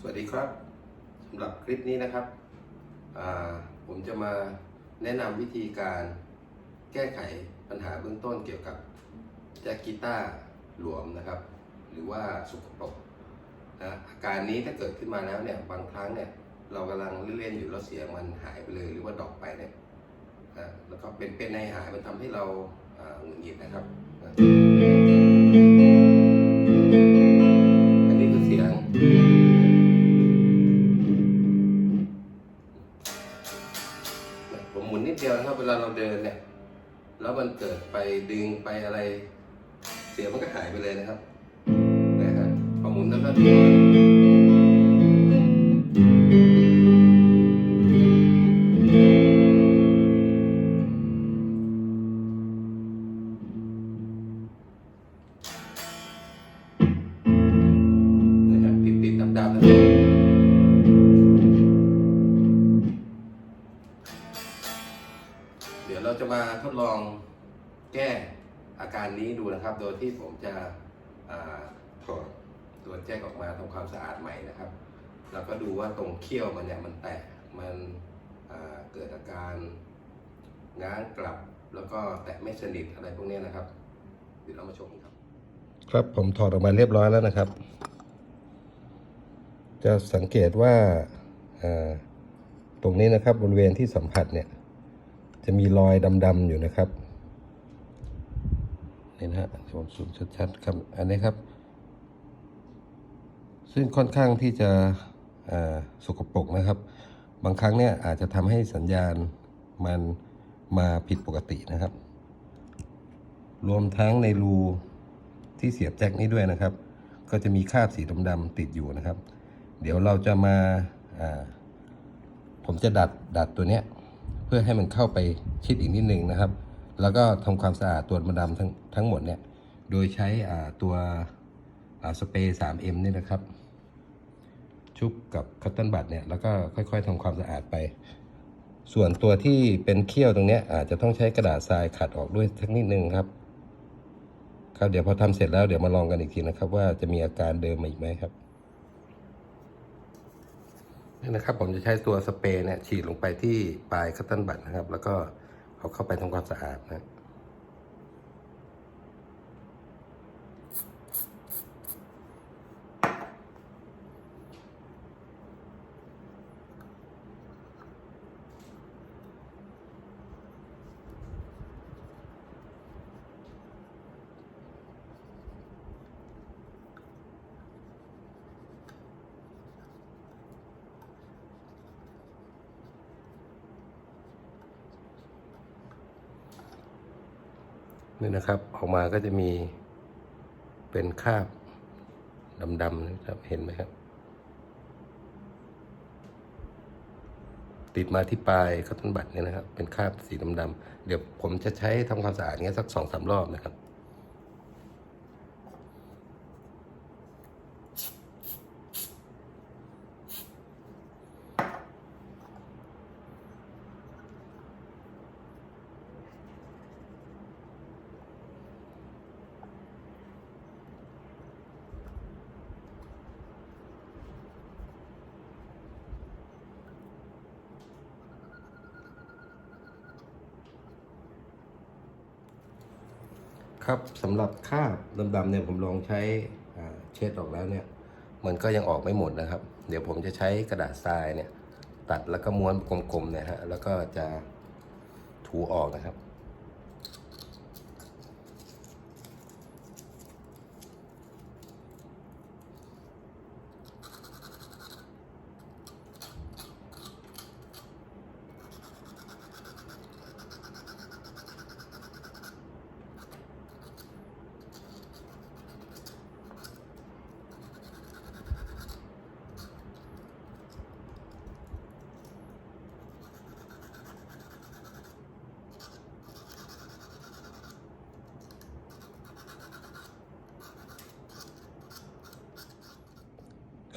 สวัสดีครับสำหรับคลิปนี้นะครับ ผมจะมาแนะนำวิธีการแก้ไขปัญหาเบื้องต้นเกี่ยวกับแจ็คกีตาร์หลวมนะครับ หรือว่าสุกปรกนะอาการนี้ถ้าเกิดขึ้นมาแล้วเนี่ยบางครั้งเนี่ยเรากำลังเล่นอยู่แล้วเสียงมันหายไปเลยหรือว่าดอกไปเนี่ยนะแล้วก็เป็นเป็นในหายมันทำให้เราอ่าหงุดหงิดนะครับ แล้วมันเกิดไปดึงไปอะไร เสียงมันก็หายไปเลยนะครับนะครับพอหมุนแล้วก็ อาการนี้ดูนะครับ โดยที่ผมจะถอดตัวแจ้กออกมาทำความสะอาดใหม่นะครับแล้วก็ดูว่าตรงเขี้ยวมันเนี่ยมันแตกมันเกิดอาการง้างกลับ แล้วก็แตะไม่สนิทอะไรพวกนี้นะครับเดี๋ยวเรามาชมครับ ครับผมถอดออกมาเรียบร้อยแล้วนะครับ จะสังเกตว่าตรงนี้นะครับบริเวณที่สัมผัสเนี่ย จะมีรอยดำๆอยู่นะครับ นี่นะฮะผมซูมชัดๆครับอันนี้ครับ ซึ่งค่อนข้างที่จะสกปรกนะครับ บางครั้งเนี่ยอาจจะทำให้สัญญาณมันมาผิดปกตินะครับ รวมทั้งในรูที่เสียบแจ็คนี้ด้วยนะครับ ก็จะมีคราบสีดำๆติดอยู่นะครับ เดี๋ยวเราจะมาาผมจะดัดดัดตัวเนี้ย เพื่อให้มันเข้าไปชิดอีกนิดนึงนะครับ แล้วก็ทำความสะอาดตัวมาดำทั้งทั้งหมดเนี่ย โดยใช้ตัวสเปรย์ 3M นี่นะครับ ชุบกับคัตเติลบัตเนี่ย แล้วก็ค่อย ๆทำความสะอาดไป ส่วนตัวที่เป็นเขี้ยวตรงเนี้ยอาจจะต้องใช้กระดาษทรายขัดออกด้วยสักนิดนึงครับ ครับเดี๋ยวพอทำเสร็จแล้วเดี๋ยวมาลองกันอีกทีนะครับ ว่าจะมีอาการเดิมมาอีกไหมครับนี่นะครับผมจะใช้ตัวสเปรย์เนี่ยฉีดลงไปที่ปลายคัตเติลบัตนะครับ แล้วก็ เอาเข้าไปทำความสะอาดนะ นี่นะครับ ออกมาก็จะมีเป็นคราบดำๆนะครับ เห็นไหมครับ ติดมาที่ปลายคัตเติลบัตรเนี่ยนะครับ เป็นคราบสีดำๆเดี๋ยวผมจะใช้ทำความสะอาดเงี้ยสักสองสามรอบนะครับ ครับสำหรับคราบดำๆเนี่ยผมลองใช้เช็ดออกแล้วเนี่ย มันก็ยังออกไม่หมดนะครับ เดี๋ยวผมจะใช้กระดาษทรายเนี่ย ตัดแล้วก็ม้วนกลมๆเนี่ยฮะแล้วก็จะถูออกนะครับ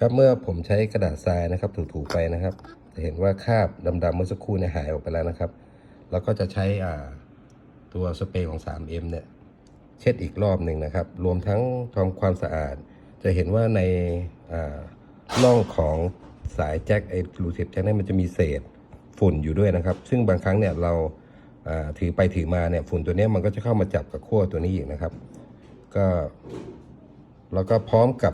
ครับเมื่อผมใช้กระดาษทรายนะครับ ถูๆไปนะครับ จะเห็นว่าคราบดำๆเมื่อสักครู่เนี่ยหายออกไปแล้วนะครับ แล้วก็จะใช้อ่าตัวสเปรย์ของ 3M เนี่ยเช็ดอีกรอบหนึ่งนะครับ รวมทั้งทำความสะอาด จะเห็นว่าในอ่าน่องของสายแจ็คไอ้รูเสียบแจ็คเนี่ยมันจะมีเศษฝุ่นอยู่ด้วยนะครับ ซึ่งบางครั้งเนี่ยเราาถือไปถือมาเนี่ยฝุ่นตัวนี้มันก็จะเข้ามาจับกับขั้วตัวนี้อีกนะครับ ก็แล้วก็พร้อมกับ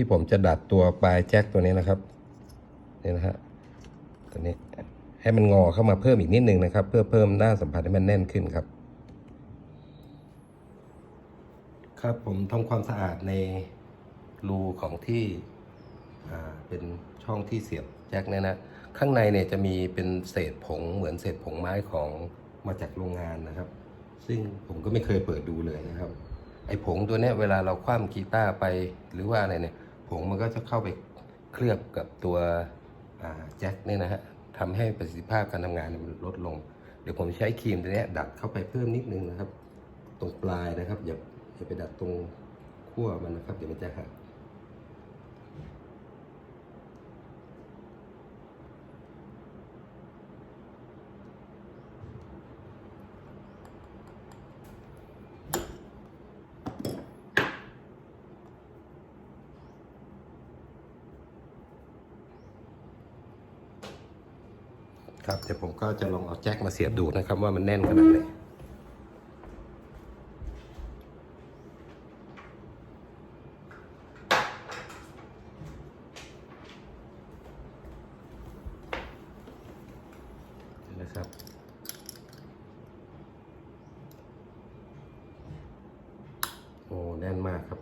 ที่ผมจะดัดตัวปลายแจ็คตัวนี้นะครับนี่นะฮะตัวนี้ให้มันงอเข้ามาเพิ่มอีกนิดนึงนะครับ เพื่อเพิ่มด้าสัมผัสให้มันแน่นขึ้นครับ ครับผมทำความสะอาดในรูของที่อ่าเป็นช่องที่เสียบแจ็คเนี่ยนะข้างในเนี่ยจะมีเป็นเศษผงเหมือนเศษผงไม้ของมาจากโรงงานนะครับ ซึ่งผมก็ไม่เคยเปิดดูเลยนะครับ ไอ้ผงตัวเนี้ยเวลาเราคว่ำกีตาร์ไปหรือว่าอะไรเนี่ย ผงมันก็จะเข้าไปเคลือบกับตัวแจ็คเนี่ยนะฮะทำให้ประสิทธิภาพการทำงานมันลดลง เดี๋ยวผมใช้ครีมตัวนี้ดัดเข้าไปเพิ่มนิดนึงนะครับ ตรงปลายนะครับอย่าอย่าไปดัดตรงขั้วมันนะครับเดี๋ยวมันจะหัก ครับเดี๋ยวผมก็จะลองเอาแจ็คมาเสียบดูนะครับว่ามันแน่นขนาดไหนนะครับโอ้แน่นมากครับ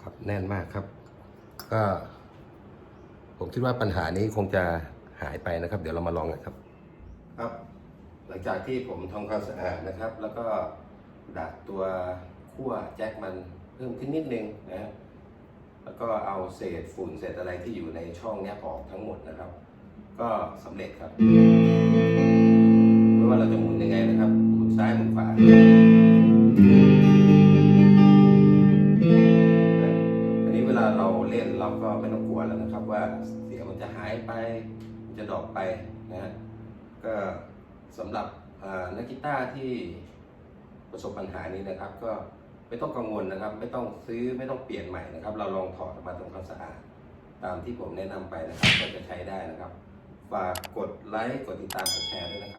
ครับแน่นมากครับ ก็ ผมคิดว่าปัญหานี้คงจะหายไปนะครับ เดี๋ยวเรามาลองกันครับ ครับ หลังจากที่ผมทำความสะอาดนะครับ แล้วก็ดัดตัวขั้วแจ็คมันเพิ่มขึ้นนิดนึงนะฮะแล้วก็เอาเศษฝุ่นเศษอะไรที่อยู่ในช่องนี้ออกทั้งหมดนะครับ ก็สำเร็จครับไม่ว่าเราจะหมุนยังไงนะครับ หมุนซ้ายหมุนขวา จะหายไปจะดรอปไปนะฮะก็สำหรับอ่านักกีตาร์ที่ประสบปัญหานี้นะครับ ก็ไม่ต้องกังวลนะครับ ไม่ต้องซื้อไม่ต้องเปลี่ยนใหม่นะครับ เราลองถอดออกมาทำความสะอาดตามที่ผมแนะนำไปนะครับก็จะใช้ได้นะครับฝากกดไลค์กดติดตามกดแชร์ด้วยนะครับ